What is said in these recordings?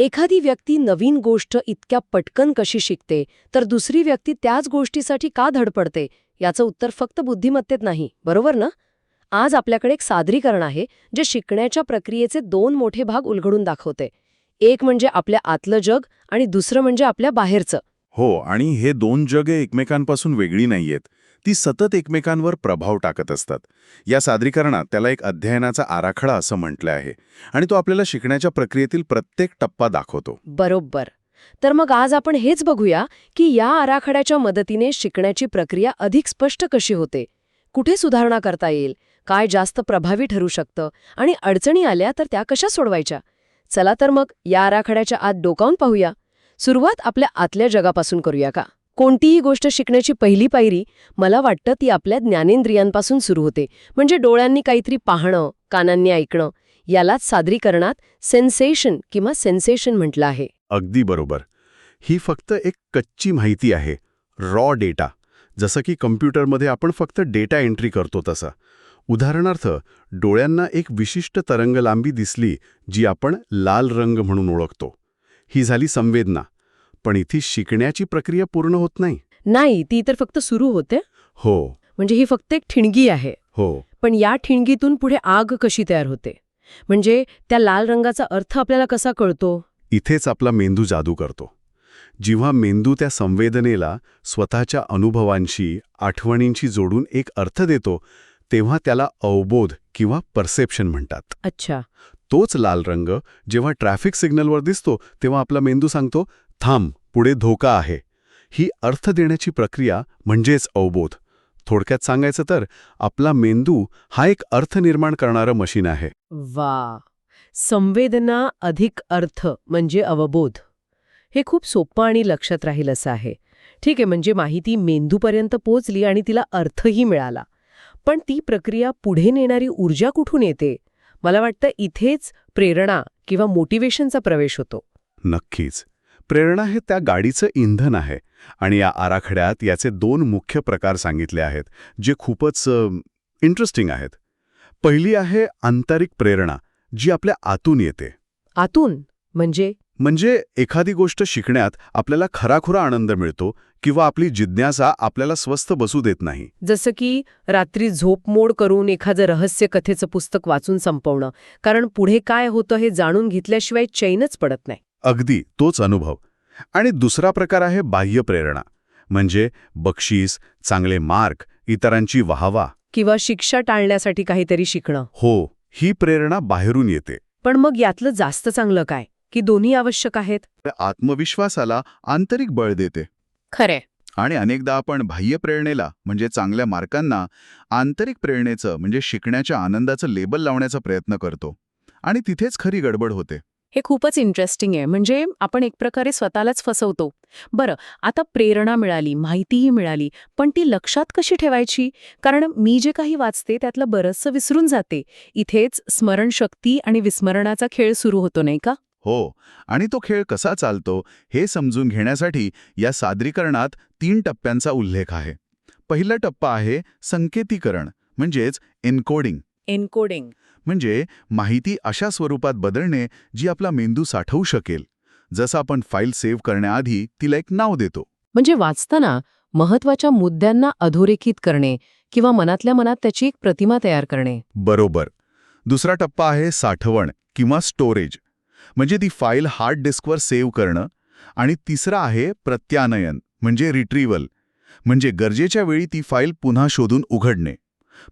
एखादी व्यक्ती नवीन गोष्ट इतक्या पटकन कशी शिकते तर दुसरी व्यक्ती त्याच गोष्टीसाठी का धडपडते याचं उत्तर फक्त बुद्धिमत्तेत नाही बरोबर ना? आज आपल्याकडे एक सादरीकरण आहे जे शिकण्याच्या प्रक्रियेचे दोन मोठे भाग उलगडून दाखवते. एक म्हणजे आपल्या आतलं जग आणि दुसरं म्हणजे आपल्या बाहेरचं. हो आणि हे दोन जगे एकमेकांपासून वेगळी नाहीयेत. ती सतत एकमेकांवर प्रभाव टाकत असतात. या सादरीकरणात त्याला एक अध्ययनाचा आराखडा असं म्हटलं आहे आणि तो आपल्याला शिकण्याच्या प्रक्रियेतील प्रत्येक टप्पा दाखवतो. बरोबर. तर मग आज आपण हेच बघूया की या आराखड्याच्या मदतीने शिकण्याची प्रक्रिया अधिक स्पष्ट कशी होते? कुठे सुधारणा करता येईल? काय जास्त प्रभावी ठरू शकतं? आणि अडचणी आल्या तर त्या कशा सोडवायच्या? चला तर मग या आराखड्याच्या आत डोकावून पाहूया. सुरुवात आपल्या आतल्या जगापासून करूया का? कोणतीही गोष्ट शिकण्याची पहिली पायरी मला वाटतं ती आपल्या ज्ञानेंद्रियांपासून सुरू होते. म्हणजे डोळ्यांनी काहीतरी पाहणं कानांनी ऐकणं यालाच सादरीकरणात सेन्सेशन किंवा सेन्सेशन म्हटलं आहे. अगदी बरोबर. ही फक्त एक कच्ची माहिती आहे रॉ डेटा. जसं की कम्प्युटरमध्ये आपण फक्त डेटा एंट्री करतो तसं. उदाहरणार्थ डोळ्यांना एक विशिष्ट तरंगलांबी दिसली जी आपण लाल रंग म्हणून ओळखतो. ही झाली संवेदना. पण इथे शिकण्याची प्रक्रिया पूर्ण होत नाही. नाही ती तर फक्त सुरू होते. हो. म्हणजे ही फक्त एक ठिणगी आहे. हो. पण या ठिणगीतून पुढे आग कशी तयार होते? म्हणजे त्या लाल रंगाचा अर्थ आपल्याला कसा कळतो? इथेच आपला मेंदू जादू करतो. जेव्हा मेंदू त्या संवेदनेला स्वतःच्या अनुभवांशी आठवणींशी जोडून एक अर्थ देतो तेव्हा त्याला अवबोध किंवा परसेप्शन म्हणतात. अच्छा. तोच लाल रंग जेव्हा ट्रॅफिक सिग्नलवर दिसतो तेव्हा आपला मेंदू सांगतो थांब पुढे धोका आहे. ही अर्थ देण्याची प्रक्रिया म्हणजेच अवबोध. थोडक्यात सांगायचं तर आपला मेंदू हा एक अर्थ निर्माण करणारं मशीन आहे. वा! संवेदना अधिक अर्थ म्हणजे अवबोध. हे खूप सोपं आणि लक्षात राहील असं आहे. ठीक आहे म्हणजे माहिती मेंदूपर्यंत पोचली आणि तिला अर्थही मिळाला. पण ती प्रक्रिया पुढे नेणारी ऊर्जा कुठून येते? मला वाटतं इथेच प्रेरणा किंवा मोटिवेशनचा प्रवेश होतो. नक्कीच. प्रेरणा हे त्या गाडीचं इंधन आहे. आणि या आराखड्यात याचे दोन मुख्य प्रकार सांगितले आहेत जे खूपच इंटरेस्टिंग आहेत. पहिली आहे आंतरिक प्रेरणा जी आपल्या आतून येते. आतून? म्हणजे? म्हणजे एखादी गोष्ट शिकण्यात आपल्याला खराखुरा आनंद मिळतो किंवा आपली जिज्ञासा आपल्याला स्वस्थ बसू देत नाही. जसं की रात्री झोपमोड करून एखादं रहस्य कथेचं पुस्तक वाचून संपवणं. कारण पुढे काय होतं हे जाणून घेतल्याशिवाय चैनच पडत नाही. अगदी तोच अनुभव. आणि दुसरा प्रकार आहे बाह्य प्रेरणा. म्हणजे बक्षीस चांगले मार्क इतरांची वाहवा. किंवा शिक्षा टाळण्यासाठी काहीतरी शिकणं. हो ही प्रेरणा बाहेरून येते. पण मग यातलं जास्त चांगलं काय? की दोन्ही आवश्यक आहेत? आत्मविश्वासाला आंतरिक बळ देते. खरे आणि अनेकदा आपण बाह्य प्रेरणेला म्हणजे चांगल्या मार्कांना आंतरिक प्रेरणेचं म्हणजे शिकण्याच्या आनंदाचं लेबल लावण्याचा प्रयत्न करतो. आणि तिथेच खरी गडबड होते. हे खूपच इंटरेस्टिंग आहे. म्हणजे आपण एक प्रकारे स्वतःलाच फसवतो. बरं आता प्रेरणा मिळाली माहितीही मिळाली पण ती लक्षात कशी ठेवायची? कारण मी जे काही वाचते त्यातलं बरंचसं विसरून जाते. इथेच स्मरणशक्ती आणि विस्मरणाचा खेळ सुरू होतो नाही का? हो आणि तो खेळ कसा चालतो हे समजून घेण्यासाठी या सादरीकरणात तीन टप्प्यांचा उल्लेख आहे. पहिला टप्पा आहे संकेतीकरण म्हणजेच एन्कोडिंग. एनकोडिंग. म्हणजे माहिती अशा स्वरूपात बदलणे जी आपला मेंदू साठवू शकेल. जसं आपण फाईल सेव्ह करण्याआधी तिला एक नाव देतो. म्हणजे वाचताना महत्त्वाच्या मुद्द्यांना अधोरेखित करणे किंवा मनातल्या मनात त्याची एक प्रतिमा तयार करणे. बरोबर. दुसरा टप्पा आहे साठवण किंवा स्टोरेज. म्हणजे ती फाईल हार्ड डिस्कवर सेव्ह करणं. आणि तिसरा आहे प्रत्यानयन म्हणजे रिट्रीवल म्हणजे गरजेच्या वेळी ती फाईल पुन्हा शोधून उघडणे.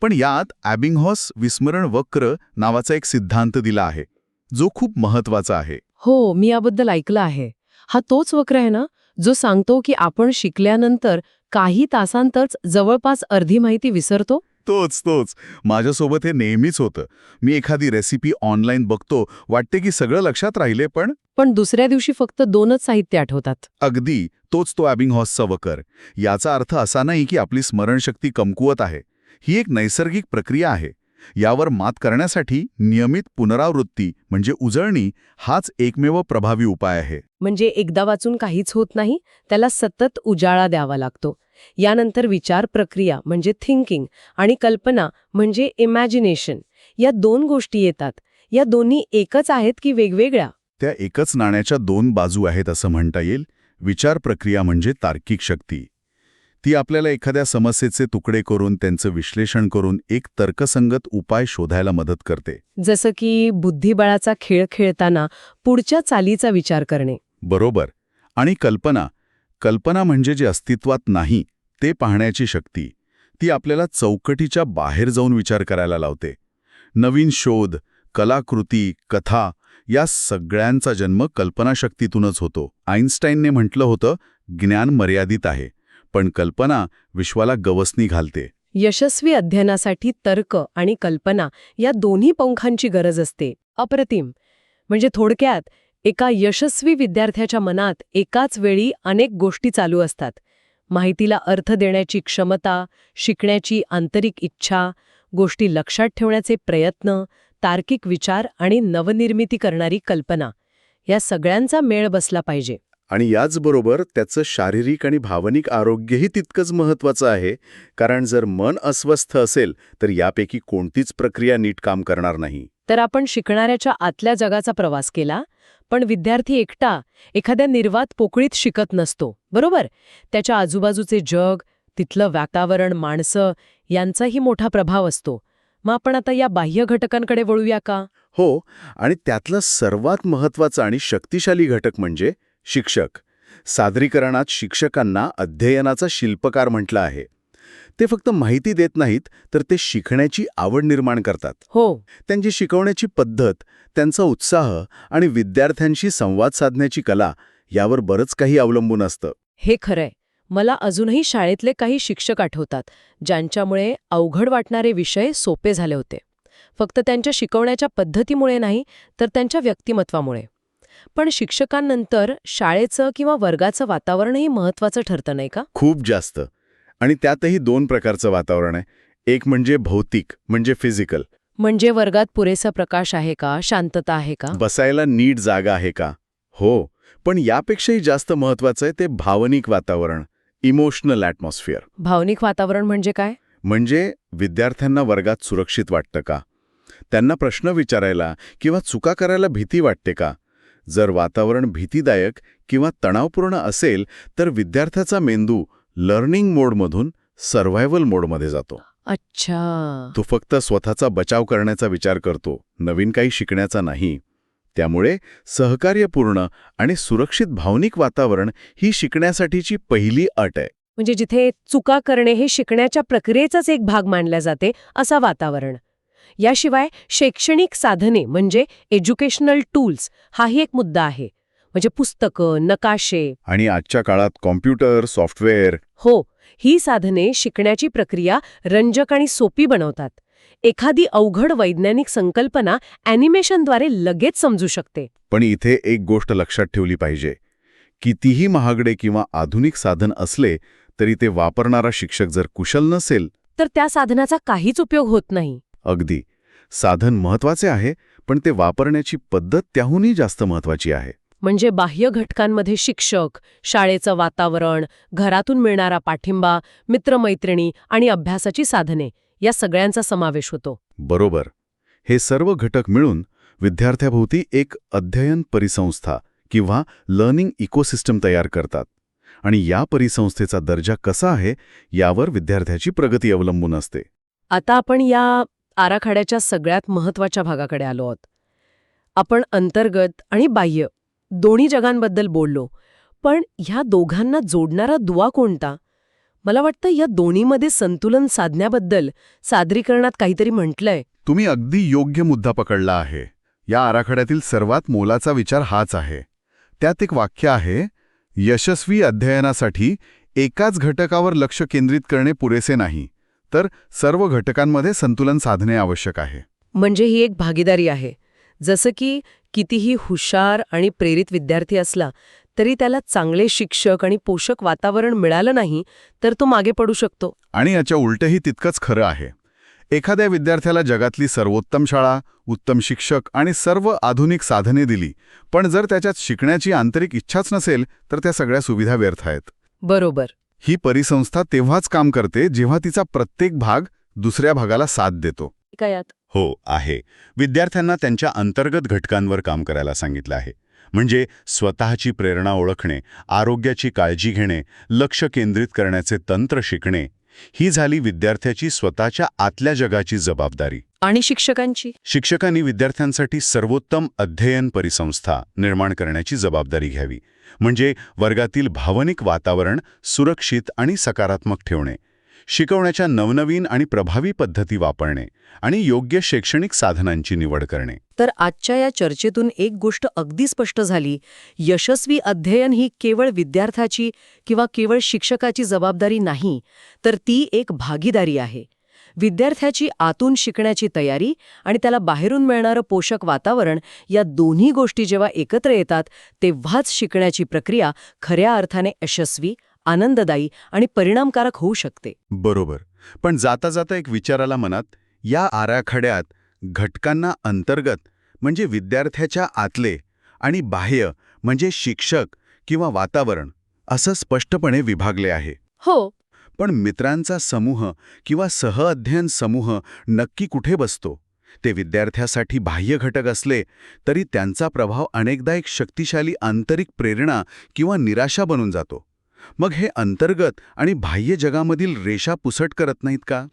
पण यात ॲबिंगहॉस विस्मरण वक्र नावाचा एक सिद्धांत दिला आहे जो खूप महत्त्वाचा आहे. हो मी याबद्दल ऐकलं आहे. हा तोच वक्र आहे ना जो सांगतो की आपण शिकल्यानंतर काही तासांतच जवळपास अर्धी माहिती विसरतो? तोच तोच. माझ्यासोबत हे नेहमीच होतं. मी एखादी रेसिपी ऑनलाईन बघतो वाटते की सगळं लक्षात राहिले पण पण दुसऱ्या दिवशी फक्त दोनच साहित्य आठवतात. अगदी. तोच तो ॲबिंगहॉसचा वकर. याचा अर्थ असा नाही की आपली स्मरणशक्ती कमकुवत आहे. ही एक नैसर्गिक प्रक्रिया आहे. यावर मात करण्यासाठी नियमित पुनरावृत्ती म्हणजे उजळणी हाच एकमेव प्रभावी उपाय आहे. म्हणजे एकदा वाचून काहीच होत नाही त्याला सतत उजाळा द्यावा लागतो. यानंतर विचार प्रक्रिया म्हणजे थिंकिंग आणि कल्पना म्हणजे इमॅजिनेशन या दोन गोष्टी येतात. या दोन्ही एकच आहेत की वेगवेगळ्या? त्या एकच नाण्याच्या दोन बाजू आहेत असं म्हणता येईल. विचार प्रक्रिया म्हणजे तार्किक शक्ती. ती आपल्याला एखाद्या समस्येचे तुकडे करून त्यांचं विश्लेषण करून एक तर्कसंगत उपाय शोधायला मदत करते. जसं की बुद्धिबळाचा खेळ खेळताना पुढच्या चालीचा विचार करणे. बरोबर. आणि कल्पना. कल्पना म्हणजे जे अस्तित्वात नाही ते पाहण्याची शक्ती. ती आपल्याला चौकटीच्या बाहेर जाऊन विचार करायला लावते. नवीन शोध कलाकृती कथा या सगळ्यांचा जन्म कल्पनाशक्तीतूनच होतो. आईन्स्टाईनने म्हटलं होतं ज्ञान मर्यादित आहे. पण कल्पना विश्वाला गवसणी घालते. यशस्वी अध्ययनासाठी तर्क आणि कल्पना या दोन्ही पंखांची गरज असते. अप्रतिम. म्हणजे थोडक्यात एका यशस्वी विद्यार्थ्याच्या मनात एकाच वेळी अनेक गोष्टी चालू असतात. माहितीला अर्थ देण्याची क्षमता शिकण्याची आंतरिक इच्छा गोष्टी लक्षात ठेवण्याचे प्रयत्न तार्किक विचार आणि नवनिर्मिती करणारी कल्पना. या सगळ्यांचा मेळ बसला पाहिजे. आणि याचबरोबर त्याचं शारीरिक आणि भावनिक आरोग्यही तितकंच महत्वाचं आहे कारण जर मन अस्वस्थ असेल तर यापैकी कोणतीच प्रक्रिया नीट काम करणार नाही. तर आपण शिकणाऱ्याच्या आतल्या जगाचा प्रवास केला पण विद्यार्थी एकटा एखाद्या निर्वात पोकळीत शिकत नसतो बरोबर? त्याच्या आजूबाजूचे जग तिथलं वातावरण माणसं यांचाही मोठा प्रभाव असतो. मग आपण आता या बाह्य घटकांकडे वळूया का? हो आणि त्यातलं सर्वात महत्वाचं आणि शक्तिशाली घटक म्हणजे शिक्षक. सादरीकरणात शिक्षकांना अध्ययनाचा शिल्पकार म्हटलं आहे. ते फक्त माहिती देत नाहीत तर ते शिकण्याची आवड निर्माण करतात. हो. त्यांची शिकवण्याची पद्धत त्यांचा उत्साह आणि विद्यार्थ्यांशी संवाद साधण्याची कला यावर बरंच काही अवलंबून असतं. हे खरंय. मला अजूनही शाळेतले काही शिक्षक आठवतात ज्यांच्यामुळे अवघड वाटणारे विषय सोपे झाले होते. फक्त त्यांच्या शिकवण्याच्या पद्धतीमुळे नाही तर त्यांच्या व्यक्तिमत्वामुळे. पण शिक्षकांनंतर शाळेचं किंवा वर्गाचं वातावरणही महत्वाचं ठरतं नाही का? खूप जास्त. आणि त्यातही दोन प्रकारचं वातावरण आहे. एक म्हणजे भौतिक म्हणजे फिजिकल म्हणजे वर्गात पुरेसा प्रकाश आहे का? शांतता आहे का? बसायला नीट जागा आहे का? हो. पण यापेक्षाही जास्त महत्वाचं आहे ते भावनिक वातावरण इमोशनल ॲटमॉस्फिअर भावनिक वातावरण म्हणजे काय? म्हणजे विद्यार्थ्यांना वर्गात सुरक्षित वाटतं का? त्यांना प्रश्न विचारायला किंवा चुका करायला भीती वाटते का? जर वातावरण भीतीदायक किंवा तणावपूर्ण असेल तर विद्यार्थ्याचा मेंदू लर्निंग मोडमधून सर्व्हायव्हल मोडमध्ये जातो. अच्छा. तो फक्त स्वतःचा बचाव करण्याचा विचार करतो नवीन काही शिकण्याचा नाही. त्यामुळे सहकार्यपूर्ण आणि सुरक्षित भावनिक वातावरण ही शिकण्यासाठीची पहिली अट आहे. म्हणजे जिथे चुका करणे हे शिकण्याच्या प्रक्रियेचाच एक भाग मानल्या जाते असा वातावरण. याशिवाय शैक्षणिक साधने म्हणजे एज्युकेशनल टूल्स हाही एक मुद्दा आहे. म्हणजे पुस्तकं नकाशे. आणि आजच्या काळात कॉम्प्युटर सॉफ्टवेअर हो ही साधने शिकण्याची प्रक्रिया रंजक आणि सोपी बनवतात. एखादी अवघड वैज्ञानिक संकल्पना ॲनिमेशनद्वारे लगेच समजू शकते. पण इथे एक गोष्ट लक्षात ठेवली पाहिजे. कितीही महागडे किंवा आधुनिक साधन असले तरी ते वापरणारा शिक्षक जर कुशल नसेल तर त्या साधनाचा काहीच उपयोग होत नाही. अगदी. साधन महत्त्वाचे आहे पण ते वापरण्याची पद्धत त्याहूनही जास्त महत्वाची आहे. म्हणजे बाह्य घटकांमध्ये शिक्षक शाळेचं वातावरण घरातून मिळणारा पाठिंबा मित्रमैत्रिणी आणि अभ्यासाची साधने या सगळ्यांचा समावेश होतो. बरोबर. हे सर्व घटक मिळून विद्यार्थ्याभोवती एक अध्ययन परिसंस्था किंवा लर्निंग इकोसिस्टम तयार करतात. आणि या परिसंस्थेचा दर्जा कसा आहे यावर विद्यार्थ्याची प्रगती अवलंबून असते. आता आपण या आराखड्याच्या सगळ्यात महत्त्वाच्या भागाकडे आलो आहोत. आपण अंतर्गत आणि बाह्य दोन्ही जगांबद्दल बोललो पण ह्या दोघांना जोडणारा दुवा कोणता? मला वाटतं या दोन्हीमध्ये संतुलन साधण्याबद्दल सादरीकरणात काहीतरी म्हटलंय. तुम्ही अगदी योग्य मुद्दा पकडला आहे. या आराखड्यातील सर्वात मोलाचा विचार हाच आहे. त्यात एक वाक्य आहे यशस्वी अध्ययनासाठी एकाच घटकावर लक्ष केंद्रित करणे पुरेसे नाही. तर सर्व घटकांमध्ये संतुलन साधणे आवश्यक आहे. म्हणजे ही एक भागीदारी आहे. जसं की कितीही हुशार आणि प्रेरित विद्यार्थी असला तरी त्याला चांगले शिक्षक आणि पोषक वातावरण मिळालं नाही तर तो मागे पडू शकतो. आणि याच्या उलटही तितकंच खरं आहे. एखाद्या विद्यार्थ्याला जगातली सर्वोत्तम शाळा उत्तम शिक्षक आणि सर्व आधुनिक साधने दिली पण जर त्याच्यात शिकण्याची आंतरिक इच्छाच नसेल तर त्या सगळ्या सुविधा व्यर्थ आहेत. बरोबर. ही परिसंस्था तेव्हाच काम करते जेव्हा तिचा प्रत्येक भाग दुसऱ्या भागाला साथ देतो. हो आहे. विद्यार्थ्यांना त्यांच्या अंतर्गत घटकांवर काम करायला सांगितलं आहे. म्हणजे स्वतःची प्रेरणा ओळखणे आरोग्याची काळजी घेणे लक्ष केंद्रित करण्याचे तंत्र शिकणे ही झाली विद्यार्थ्याची स्वतःच्या आतल्या जगाची जबाबदारी. आणि शिक्षकांची? शिक्षकांनी विद्यार्थ्यांसाठी सर्वोत्तम अध्ययन परिसंस्था निर्माण करण्याची जबाबदारी घ्यावी म्हणजे वर्गातील भावनिक वातावरण सुरक्षित आणि सकारात्मक ठेवणे. शिकवण्याच्या नवनवीन आणि प्रभावी पद्धती वापरणे आणि योग्य शैक्षणिक साधनांची निवड करणे. तर आजच्या या चर्चेतून एक गोष्ट अगदी स्पष्ट झाली. यशस्वी अध्ययन ही केवळ विद्यार्थ्याची किंवा केवळ शिक्षकाची जबाबदारी नाही तर ती एक भागीदारी आहे. विद्यार्थ्याची आतून शिकण्याची तयारी आणि त्याला बाहेरून मिळणारं पोषक वातावरण या दोन्ही गोष्टी जेव्हा एकत्र येतात तेव्हाच शिकण्याची प्रक्रिया खऱ्या अर्थाने यशस्वी आनंददायी आणि परिणामकारक होऊ शकते. बरोबर. पण जाता जाता एक विचाराला मनात या आराखड्यात घटकांना अंतर्गत म्हणजे विद्यार्थ्याच्या आतले आणि बाह्य म्हणजे शिक्षक किंवा वातावरण असं स्पष्टपणे विभागले आहे. हो. पण मित्रांचा समूह किंवा सहअध्ययन समूह नक्की कुठे बसतो? ते विद्यार्थ्यासाठी बाह्य घटक असले तरी त्यांचा प्रभाव अनेकदा एक शक्तिशाली आंतरिक प्रेरणा किंवा निराशा बनून जातो. मग हे अंतर्गत आणि बाह्य जगामधील रेषा पुसट करत नाहीत का?